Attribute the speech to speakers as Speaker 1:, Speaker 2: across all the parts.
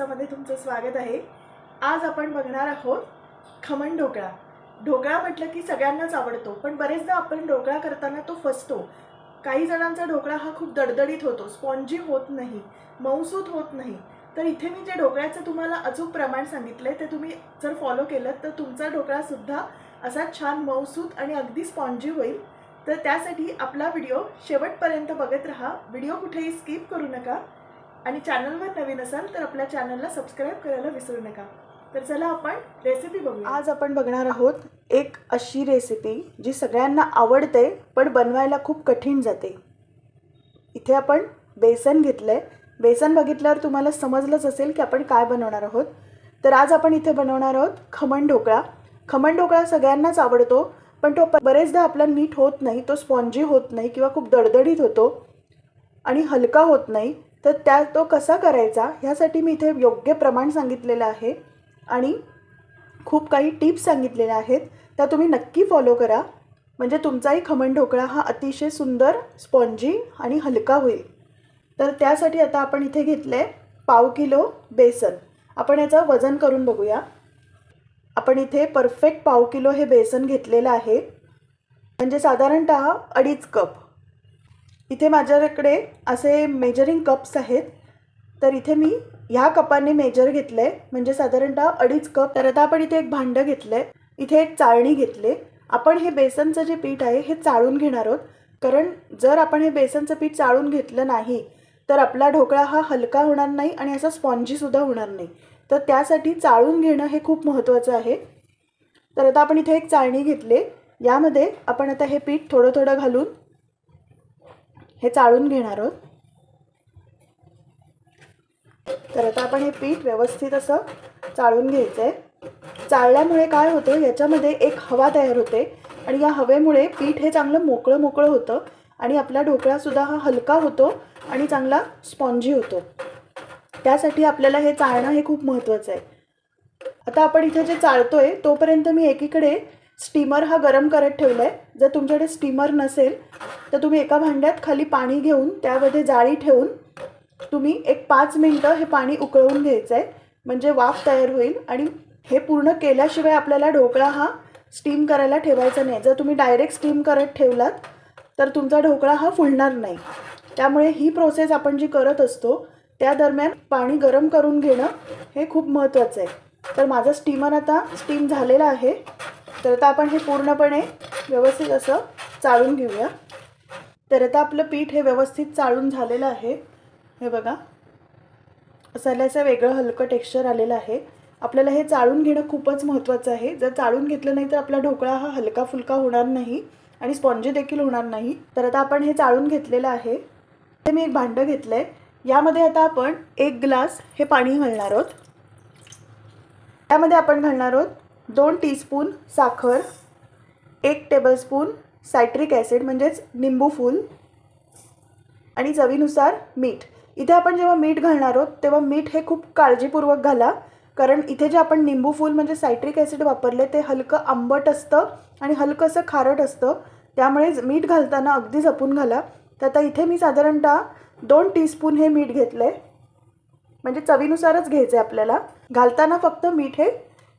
Speaker 1: मी तुमचं स्वागत आहे. आज आपण बघणार आहोत खमण ढोकळा. ढोकळा म्हटलं की सगळ्यांनाच आवडतो पण बरेचदा आपण ढोकळा करताना तो फसतो. काही जणांचा ढोकळा हा खूप दडदडीत होतो स्पॉन्जी होत नाही मऊसूत होत नाही. तर इथे मी जे ढोकळ्याचं तुम्हाला अचूक प्रमाण सांगितलंय ते तुम्ही जर फॉलो केलं तर तुमचा ढोकळासुद्धा असा छान मऊसूत आणि अगदी स्पॉन्जी होईल. तर त्यासाठी आपला व्हिडिओ शेवटपर्यंत बघत राहा. व्हिडिओ कुठेही स्किप करू नका. आणि चॅनलवर नवीन असाल तर आपल्या चॅनलला सबस्क्राईब करायला विसरू नका. तर चला आपण रेसिपी बघू आज आपण बघणार आहोत एक अशी रेसिपी जी सगळ्यांना आवडते पण बनवायला खूप कठीण जाते. इथे आपण बेसन घेतलं आहे बेसन बघितल्यावर तुम्हाला समजलंच असेल की आपण काय बनवणार आहोत. तर आज आपण इथे बनवणार आहोत खमण ढोकळा. खमण ढोकळा सगळ्यांनाच आवडतो पण तो बरेचदा आपला नीट होत नाही तो स्पॉन्जी होत नाही किंवा खूप दडदडीत होतो आणि हलका होत नाही. तर त्या तो कसा करायचा ह्यासाठी मी इथे योग्य प्रमाण सांगितलेलं आहे. आणि खूप काही टिप्स सांगितलेल्या आहेत. त्या तुम्ही नक्की फॉलो करा. म्हणजे तुमचाही खमण ढोकळा हा अतिशय सुंदर स्पॉन्जी आणि हलका होईल. तर त्यासाठी आता आपण इथे घेतलं आहे पाव किलो बेसन. आपण याचं वजन करून बघूया. आपण इथे परफेक्ट पाव किलो हे बेसन घेतलेलं आहे. म्हणजे साधारणत अडीच कप. इथे माझ्याकडे असे मेजरिंग कप्स आहेत. तर इथे मी ह्या कपाने मेजर घेतलं. आहे म्हणजे साधारणतः अडीच कप. तर आता आपण इथे एक भांडं घेतलं. आहे इथे एक चाळणी घेतले. आपण हे बेसनचं जे पीठ आहे हे चाळून घेणार आहोत. कारण जर आपण हे बेसनचं पीठ चाळून घेतलं नाही तर आपला ढोकळा हा हलका होणार नाही आणि असा स्पॉन्जीसुद्धा होणार नाही. तर त्यासाठी चाळून घेणं हे खूप महत्त्वाचं आहे. तर आता आपण इथे एक चाळणी घेतले. यामध्ये आपण आता हे पीठ थोडं थोडं घालून हे चाळून घेणार आहोत. तर आता आपण हे पीठ व्यवस्थित असं चाळून घ्यायचं आहे चाळल्यामुळे काय होतं याच्यामध्ये एक हवा तयार होते आणि या हवेमुळे पीठ हे चांगलं मोकळं मोकळं होतं आणि आपला ढोकळासुद्धा हा हलका होतो आणि चांगला स्पॉन्जी होतो. त्यासाठी आपल्याला हे चाळणं हे खूप महत्त्वाचं आहे. आता आपण इथे जे चाळतोय तोपर्यंत मी एकीकडे स्टीमर हा गरम करत ठेवला आहे जर तुमच्याकडे स्टीमर नसेल तर तुम्ही एका भांड्यात खाली पाणी घेऊन त्यामध्ये जाळी ठेवून तुम्ही एक पाच मिनटं हे पाणी उकळवून घ्यायचं आहे म्हणजे वाफ तयार होईल आणि हे पूर्ण केल्याशिवाय आपल्याला ढोकळा हा स्टीम करायला ठेवायचा नाही. जर तुम्ही डायरेक्ट स्टीम करत ठेवलात तर तुमचा ढोकळा हा फुलणार नाही. त्यामुळे ही प्रोसेस आपण जी करत असतो त्या दरम्यान पाणी गरम करून घेणं हे खूप महत्त्वाचं आहे तर माझं स्टीमर आता स्टीम झालेला आहे. तर आता आपण हे पूर्णपणे व्यवस्थित असं चाळून घेऊया. तर आता आपलं पीठ हे व्यवस्थित चाळून झालेलं आहे. हे बघा. असं वेगळं हलकं टेक्स्चर आलेलं आहे. आपल्याला हे चाळून घेणं खूपच महत्त्वाचं आहे. जर चाळून घेतलं नाही तर आपला ढोकळा हा हलका फुलका होणार नाही आणि स्पॉन्जी देखील होणार नाही. तर आता आपण हे चाळून घेतलेलं आहे. ते मी एक भांडं घेतलं आहे यामध्ये आता आपण एक ग्लास हे पाणी घालणार आहोत. त्यामध्ये आपण घालणार आहोत दोन टीस्पून साखर एक टेबलस्पून सायट्रिक ॲसिड म्हणजेच निंबू फूल आणि चवीनुसार मीठ. इथे आपण जेव्हा मीठ घालणार आहोत तेव्हा मीठ हे खूप काळजीपूर्वक घाला. कारण इथे जे आपण निंबू फूल म्हणजे सायट्रिक ॲसिड वापरले ते हलकं आंबट असतं आणि हलकंसं खारट असतं. त्यामुळे मीठ घालताना अगदी जपून घाला. तर आता इथे मी साधारणतः दोन टीस्पून हे मीठ घेतलं आहे म्हणजे चवीनुसारच घ्यायचं आहे आपल्याला. घालताना फक्त मीठ हे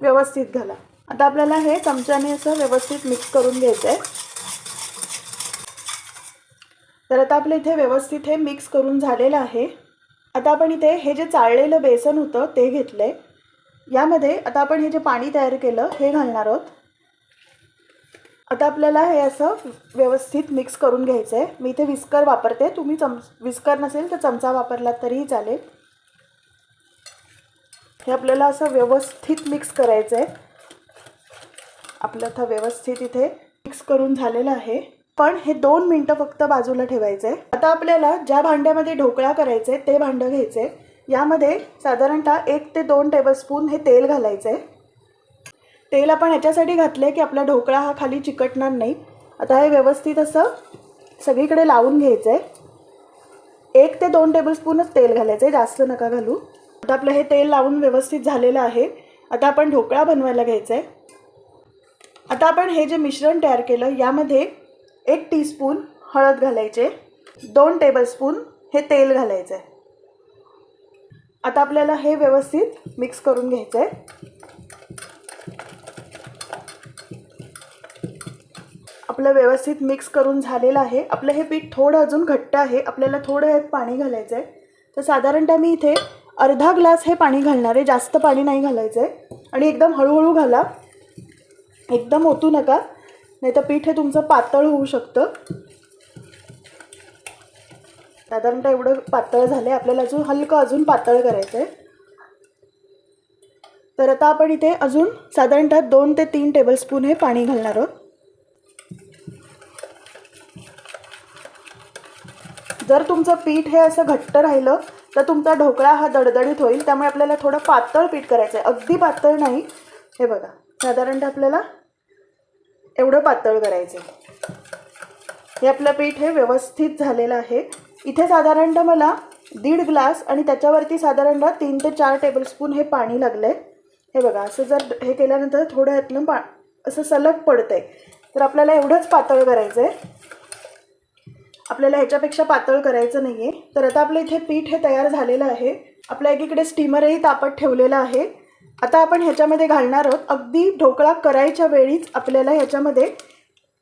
Speaker 1: व्यवस्थित घाला. आता आपल्याला हे चमच्याने असं व्यवस्थित मिक्स करून घ्यायचं आहे तर आता आपलं इथे व्यवस्थित हे मिक्स करून झालेलं आहे. आता आपण इथे हे जे चाळलेलं बेसन होतं ते घेतलं आहे यामध्ये आता आपण हे जे पाणी तयार केलं हे घालणार आहोत. आता आपल्याला हे असं व्यवस्थित मिक्स करून घ्यायचं आहे मी इथे विस्कर वापरते. तुम्ही चम विस्कर नसेल तर चमचा वापरलात तरीही चालेल. हे आपल्याला असं व्यवस्थित मिक्स करायचं आहे आपलं आता व्यवस्थित इथे मिक्स करून झालेलं आहे. पण हे दोन मिनटं फक्त बाजूला ठेवायचं. आहे आता आपल्याला ज्या भांड्यामध्ये ढोकळा करायचं आहे ते भांडं घ्यायचं. आहे यामध्ये साधारणतः एक ते दोन टेबलस्पून हे तेल घालायचं. आहे तेल आपण ह्याच्यासाठी घातलं आहे की आपला ढोकळा हा खाली चिकटणार नाही. आता हे व्यवस्थित असं सगळीकडे लावून घ्यायचं. आहे एक ते दोन टेबलस्पूनच तेल घालायचं आहे जास्त नका घालू. आता आपलं हे तेल लावून व्यवस्थित झालेलं आहे. आता आपण ढोकळा बनवायला घ्यायचा. आहे आता आपण हे जे मिश्रण तयार केलं यामध्ये एक टीस्पून हळद घालायचे. दोन टेबलस्पून हे तेल घालायचं. आहे आता आपल्याला हे व्यवस्थित मिक्स करून घ्यायचं आहे आपलं व्यवस्थित मिक्स करून झालेलं आहे. आपलं हे पीठ थोडं अजून घट्ट आहे. आपल्याला थोडं यात पाणी घालायचं आहे तर साधारणतः मी इथे अर्धा ग्लास हे पाणी घालणार आहे. जास्त पाणी नाही घालायचं आहे आणि एकदम हळूहळू घाला. एकदम ओतू नका. नाही तर पीठ हे तुमचं पातळ होऊ शकतं. साधारणतः एवढं पातळ झालं आहे आपल्याला अजून हलकं अजून पातळ करायचं आहे तर आता आपण इथे अजून साधारणतः दोन ते तीन टेबलस्पून हे पाणी घालणार आहोत. जर तुमचं पीठ हे असं घट्ट राहिलं तर तुमचा ढोकळा हा दडदडीत होईल. त्यामुळे आपल्याला थोडं पातळ पीठ करायचं आहे अगदी पातळ नाही. हे बघा साधारणतः आपल्याला एवढं पातळ करायचं. आहे हे आपलं पीठ हे व्यवस्थित झालेलं आहे. इथे साधारणतः मला दीड ग्लास आणि त्याच्यावरती साधारणतः तीन ते चार टेबलस्पून हे पाणी लागलं आहे हे बघा असं जर हे केल्यानंतर थोडं यातलं पा असं सलग पडतं आहे तर आपल्याला एवढंच पातळ करायचं आहे आपल्याला ह्याच्यापेक्षा पातळ करायचं नाही आहे तर आता आपलं इथे पीठ हे तयार झालेलं आहे. आपल्या एकीकडे स्टीमरही तापत ठेवलेलं आहे. आता आपण ह्याच्यामध्ये घालणार आहोत. अगदी ढोकळा करायच्या वेळीच आपल्याला ह्याच्यामध्ये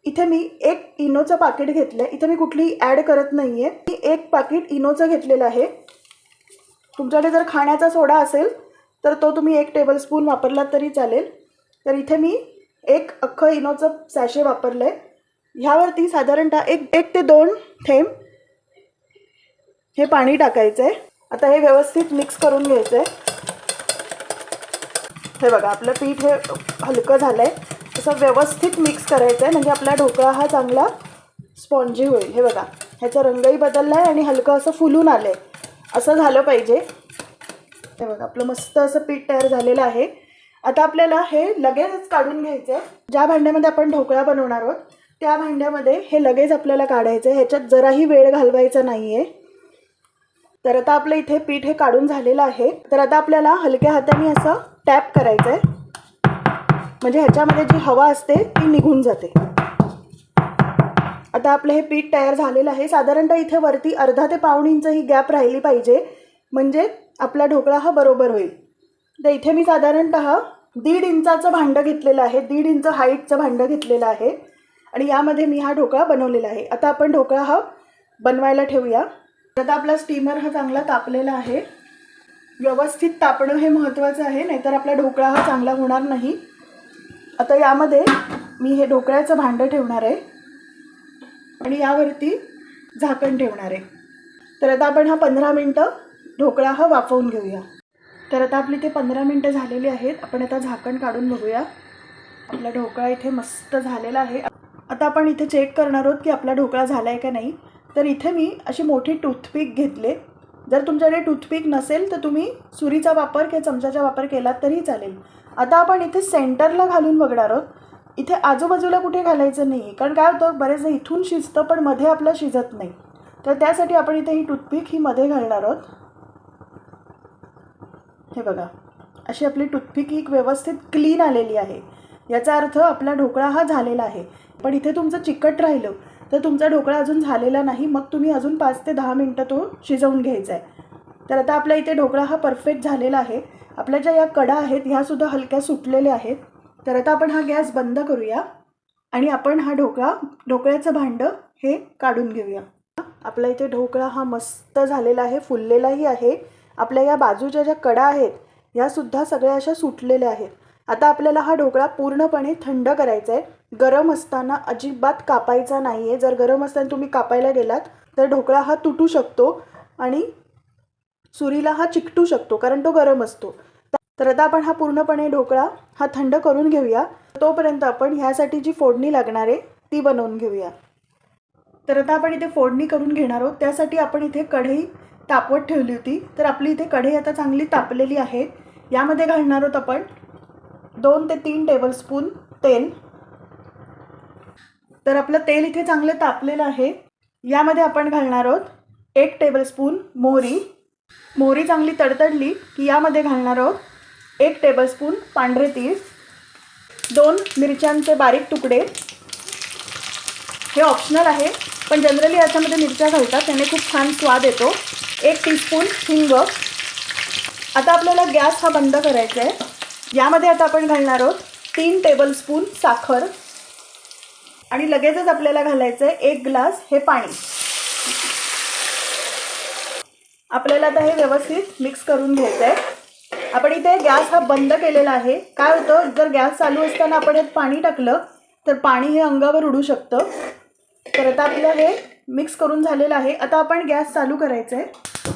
Speaker 1: इथे मी एक इनोचं पाकिट घेतलं आहे इथे मी कुठलीही ॲड करत नाही आहे मी एक पाकिट इनोचं घेतलेलं आहे. तुमच्याकडे जर खाण्याचा सोडा असेल तर तो तुम्ही एक टेबलस्पून वापरलात तरी चालेल. तर इथे मी एक अख्खं इनोचं सॅशे वापरलं आहे ह्यावरती साधारणतः एक एक ते दोन थेंब हे पाणी टाकायचं आहे आता हे व्यवस्थित मिक्स करून घ्यायचं आहे हे बघा आपलं पीठ हे हलकं झालं आहे असं व्यवस्थित मिक्स करायचं आहे म्हणजे आपला ढोकळा हा चांगला स्पॉन्जी होईल. हे बघा ह्याचा रंगही बदलला आहे आणि हलकं असं फुलून आलं आहे असं झालं पाहिजे. हे बघा आपलं मस्त असं पीठ तयार झालेलं आहे. आता आपल्याला हे लगेचच काढून घ्यायचं आहे ज्या भांड्यामध्ये आपण ढोकळा बनवणार आहोत त्या भांड्यामध्ये हे लगेच आपल्याला काढायचं आहे ह्याच्यात जराही वेळ घालवायचा नाही आहे तर आता आपलं इथे पीठ हे काढून झालेलं आहे. तर आता आपल्याला हलक्या हाताने असं टॅप करायचं आहे म्हणजे ह्याच्यामध्ये जी हवा असते ती निघून जाते. आता आपलं हे पीठ तयार झालेलं आहे. साधारणतः इथे वरती अर्धा ते पाऊण इंच ही गॅप राहिली पाहिजे. म्हणजे आपला ढोकळा हा बरोबर होईल. तर इथे मी साधारणतः दीड इंचाचं भांडं घेतलेलं आहे. दीड इंच हाईटचं भांडं घेतलेलं आहे. आणि यामध्ये मी हा ढोकळा बनवलेला आहे. आता आपण ढोकळा हा बनवायला ठेवूया. आता आपला स्टीमर हा चांगला तापलेला आहे व्यवस्थित तापणं हे महत्त्वाचं आहे नाहीतर आपला ढोकळा हा चांगला होणार नाही. आता यामध्ये मी हे ढोकळ्याचं भांडं ठेवणार आहे आणि यावरती झाकण ठेवणार आहे. तर आता आपण हा पंधरा मिनटं ढोकळा हा वाफवून घेऊया. तर आता आपली ते पंधरा मिनटं झालेली आहेत आपण आता झाकण काढून बघूया. आपला ढोकळा इथे मस्त झालेला आहे. आता आपण इथे चेक करणार आहोत की आपला ढोकळा झाला आहे का नाही. तर इथे मी अशी मोठी टूथपिक घेतले. जर तुमच्याकडे टूथपिक नसेल तर तुम्ही सुरीचा वापर किंवा चमच्याचा वापर केलात तरी चालेल. आता आपण इथे सेंटरला घालून बघणार आहोत. इथे आजूबाजूला कुठे घालायचं नाही आहे कारण काय होतं बरेचदा इथून शिजतं पण मध्ये आपलं शिजत नाही. तर त्यासाठी आपण इथे ही टूथपिक ही मध्ये घालणार आहोत. हे बघा. अशी आपली टूथपिक ही व्यवस्थित क्लीन आलेली आहे. याचा अर्थ आपला ढोकळा हा झालेला आहे. पण इथे तुमचं चिकट राहिलं तर तुमचा ढोकळा अजून झालेला नाही मग तुम्ही अजून पाच ते दहा मिनटं तो शिजवून घ्यायचा आहे तर आता आपल्या इथे ढोकळा हा परफेक्ट झालेला आहे. आपल्या ज्या या कडा आहेत ह्यासुद्धा हलक्या सुटलेल्या आहेत. तर आता आपण हा गॅस बंद करूया आणि आपण हा ढोकळा ढोकळ्याचं भांडं हे काढून घेऊया. आपला इथे ढोकळा हा मस्त झालेला आहे फुललेलाही आहे. आपल्या या बाजूच्या ज्या कडा आहेत ह्यासुद्धा सगळ्या अशा सुटलेल्या आहेत. आता आपल्याला हा ढोकळा पूर्णपणे थंड करायचा आहे गरम असताना अजिबात कापायचा नाही आहे जर गरम असताना तुम्ही कापायला गेलात तर ढोकळा हा तुटू शकतो आणि सुरीला हा चिकटू शकतो कारण तो गरम असतो. तर आता आपण हा पूर्णपणे ढोकळा हा थंड करून घेऊया. तोपर्यंत आपण ह्यासाठी जी फोडणी लागणार आहे ती बनवून घेऊया. तर आता आपण इथे फोडणी करून घेणार आहोत. त्यासाठी आपण इथे कढई तापवत ठेवली होती. तर आपली इथे कढई आता चांगली तापलेली आहे. यामध्ये घालणार आहोत आपण दोन ते तीन टेबलस्पून तेल. तर आपलं तेल इथे चांगलं तापलेलं आहे. यामध्ये आपण घालणार आहोत एक टेबलस्पून मोहरी. मोहरी चांगली तडतडली की यामध्ये घालणार आहोत एक टेबलस्पून पांढरे तीळ दोन मिरच्यांचे बारीक तुकडे. हे ऑप्शनल आहे पण जनरली याच्यामध्ये मिरच्या घालतात त्याने खूप छान स्वाद येतो. एक टीस्पून हिंग. आता आपल्याला गॅस हा बंद करायचा आहे. यामध्ये आता आपण घालणार आहोत तीन टेबलस्पून साखर. आणि लगेचच आपल्याला घालायचं आहे एक ग्लास हे पाणी. आपल्याला आता हे व्यवस्थित मिक्स करून घ्यायचं आहे आपण इथे गॅस हा बंद केलेला आहे. काय होतं? जर गॅस चालू असताना आपण यात पाणी टाकलं तर पाणी हे अंगावर उडू शकतं. तर आता आपलं हे मिक्स करून झालेलं आहे. आता आपण गॅस चालू करायचं आहे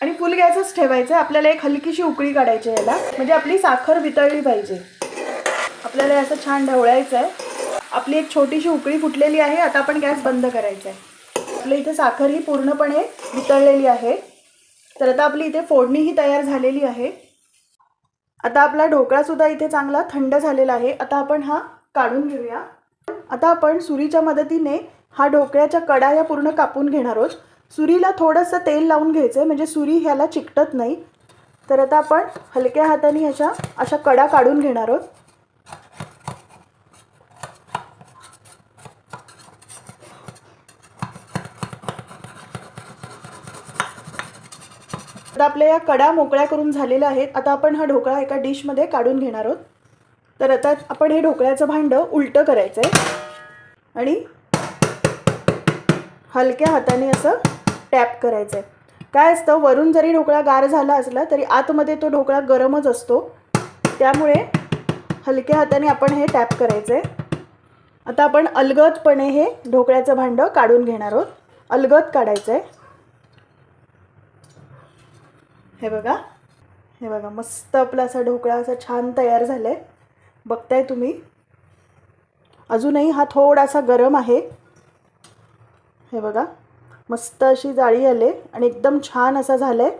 Speaker 1: आणि फुल गॅसच ठेवायचं आहे आपल्याला एक हलकीशी उकळी काढायची आहे याला. म्हणजे आपली साखर वितळली पाहिजे. आपल्याला असं छान ढवळायचं आहे आपली एक छोटीशी उकळी फुटलेली आहे आता आपण गॅस बंद करायचा आहे. आपल्या इथे साखर ही पूर्णपणे वितळलेली आहे. तर आता आपली इथे फोडणीही तयार झालेली आहे. आता आपला ढोकळासुद्धा इथे चांगला थंड झालेला आहे. आता आपण हा काढून घेऊया. आता आपण सुरीच्या मदतीने हा ढोकळ्याच्या कडा या पूर्ण कापून घेणार आहोत. सुरीला थोडंसं तेल लावून घ्यायचं आहे म्हणजे सुरी ह्याला चिकटत नाही. तर आता आपण हलक्या हाताने अशा अशा कडा काढून घेणार आहोत. आता आपल्या या कडा मोकळ्या करून झालेल्या आहेत. आता आपण हा ढोकळा एका डिशमध्ये काढून घेणार आहोत. तर आता आपण हे ढोकळ्याचं भांडं उलटं करायचं आहे आणि हलक्या हाताने असं टॅप करायचं आहे काय असतं वरून जरी ढोकळा गार झाला असला तरी आतमध्ये तो ढोकळा गरमच असतो. त्यामुळे हलक्या हाताने आपण हे टॅप करायचं आहे आता आपण अलगदपणे हे ढोकळ्याचं भांडं काढून घेणार आहोत. अलगद काढायचं आहे हे बघा. हे बघा मस्त आपला असा ढोकळा असा छान तयार झाला आहे बघताय तुम्ही. अजूनही हा थोडासा गरम आहे. हे बघा मस्त अशी जाळी आले आणि एकदम छान असा झाला आहे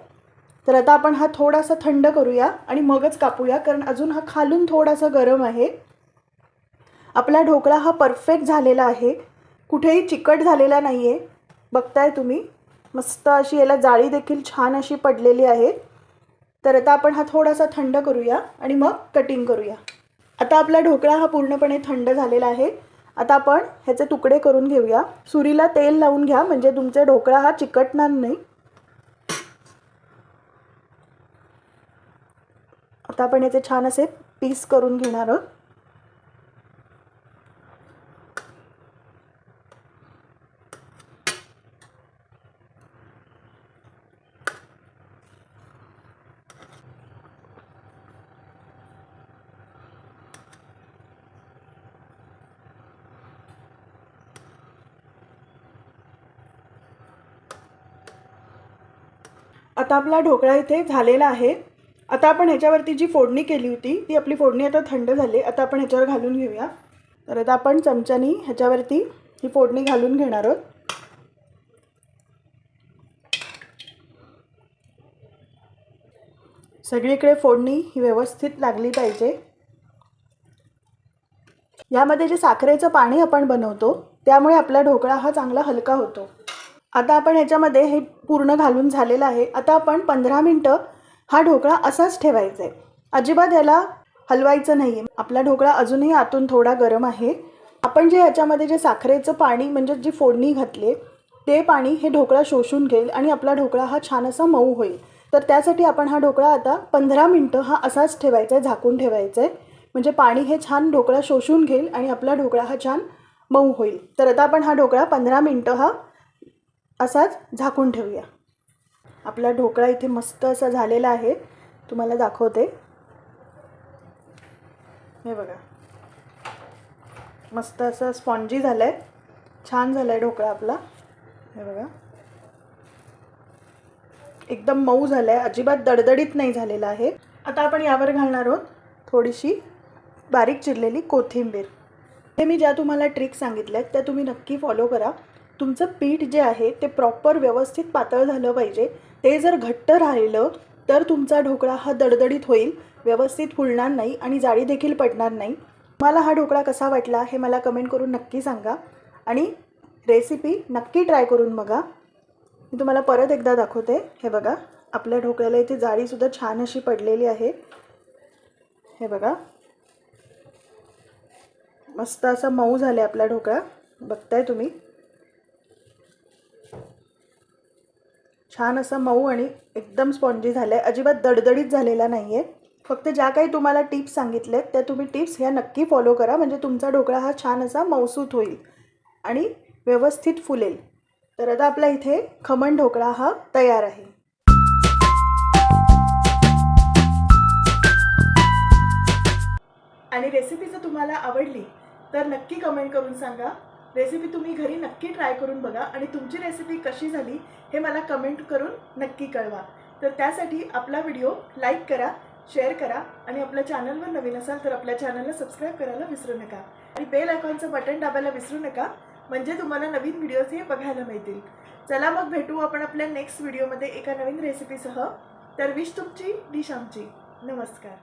Speaker 1: तर आता आपण हा थोडासा थंड करूया आणि मगच कापूया कारण अजून हा खालून थोडासा गरम आहे. आपला ढोकळा हा परफेक्ट झालेला आहे. कुठेही चिकट झालेला नाही आहे बघताय तुम्ही. मस्त अशी याला जाळी देखील छान अशी पडलेली आहे. तर आता आपण हा थोडासा थंड करूया आणि मग कटिंग करूया. आता आपला ढोकळा हा पूर्णपणे थंड झालेला आहे. आता आपण ह्याचे तुकडे करून घेऊया. सुरीला तेल लावून घ्या म्हणजे तुमचा ढोकळा हा चिकटणार नाही. आता आपण याचे छान असे पीस करून घेणार आहोत. आता आपला ढोकळा इथे झालेला आहे. आता आपण ह्याच्यावरती जी फोडणी केली होती ती आपली फोडणी आता थंड झाली. आता आपण ह्याच्यावर घालून घेऊया. तर आता आपण चमच्यानी ह्याच्यावरती ही फोडणी घालून घेणार आहोत. सगळीकडे फोडणी ही व्यवस्थित लागली पाहिजे. यामध्ये जे साखरेचं पाणी आपण बनवतो त्यामुळे आपला ढोकळा हा चांगला हलका होतो. आता आपण ह्याच्यामध्ये हे पूर्ण घालून झालेलं आहे. आता आपण पंधरा मिनटं हा ढोकळा असाच ठेवायचा आहे अजिबात याला हलवायचं नाही आहे आपला ढोकळा अजूनही आतून थोडा गरम आहे. आपण जे ह्याच्यामध्ये जे साखरेचं पाणी म्हणजे जी फोडणी घातली ते पाणी हे ढोकळा शोषून घेईल आणि आपला ढोकळा हा छान असा मऊ होईल. तर त्यासाठी आपण हा ढोकळा आता पंधरा मिनटं हा असाच ठेवायचा आहे झाकून ठेवायचा आहे म्हणजे पाणी हे छान ढोकळा शोषून घेईल आणि आपला ढोकळा हा छान मऊ होईल. तर आता आपण हा ढोकळा पंधरा मिनटं हा असाच झाकून ठेवूया. आपला ढोकळा इथे मस्त असा झालेला आहे. तुम्हाला दाखवते. हे बघा. मस्त असं स्पॉन्जी झालं आहे छान झाला आहे ढोकळा आपला. हे बघा. एकदम मऊ झालं आहे अजिबात दडदडीत नाही झालेला आहे. आता आपण यावर घालणार आहोत थोडीशी बारीक चिरलेली कोथिंबीर. हे मी ज्या तुम्हाला ट्रिक सांगितल्या आहेत त्या तुम्ही नक्की फॉलो करा. तुमचं पीठ जे आहे ते प्रॉपर व्यवस्थित पातळ झालं पाहिजे. ते जर घट्ट राहिलं तर तुमचा ढोकळा हा दडदडीत होईल व्यवस्थित फुलणार नाही आणि जाळी देखील पडणार नाही. मला हा ढोकळा कसा वाटला हे मला कमेंट करून नक्की सांगा. आणि रेसिपी नक्की ट्राय करून बघा. मी तुम्हाला परत एकदा दाखवते. हे बघा आपल्या ढोकळ्याला इथे जाळीसुद्धा छान अशी पडलेली आहे. हे बघा. मस्त असा मऊ झाला आहे आपला ढोकळा. बघताय तुम्ही. छान असं मऊ आणि एकदम स्पॉन्जी झालं आहे अजिबात दडदडीत झालेला नाही आहे फक्त ज्या काही तुम्हाला टिप्स सांगितल्यात त्या तुम्ही टिप्स ह्या नक्की फॉलो करा. म्हणजे तुमचा ढोकळा हा छान असा मौसूत होईल आणि व्यवस्थित फुलेल. तर आता आपला इथे खमण ढोकळा हा तयार आहे. आणि रेसिपी जर तुम्हाला आवडली तर नक्की कमेंट करून सांगा. रेसिपी तुम्ही घरी नक्की ट्राय करून बघा आणि तुमची रेसिपी कशी झाली हे मला कमेंट करून नक्की कळवा. तर त्यासाठी आपला व्हिडिओ लाईक करा शेअर करा आणि आपल्या चॅनलवर नवीन असाल तर आपल्या चॅनलला सबस्क्राईब करायला विसरू नका. आणि बेल आयकॉनचं बटन दाबायला विसरू नका म्हणजे तुम्हाला नवीन व्हिडिओज हे बघायला मिळतील. चला मग भेटू आपण आपल्या नेक्स्ट व्हिडिओमध्ये एका नवीन रेसिपीसह तर विश तुमची डिश आमची. नमस्कार.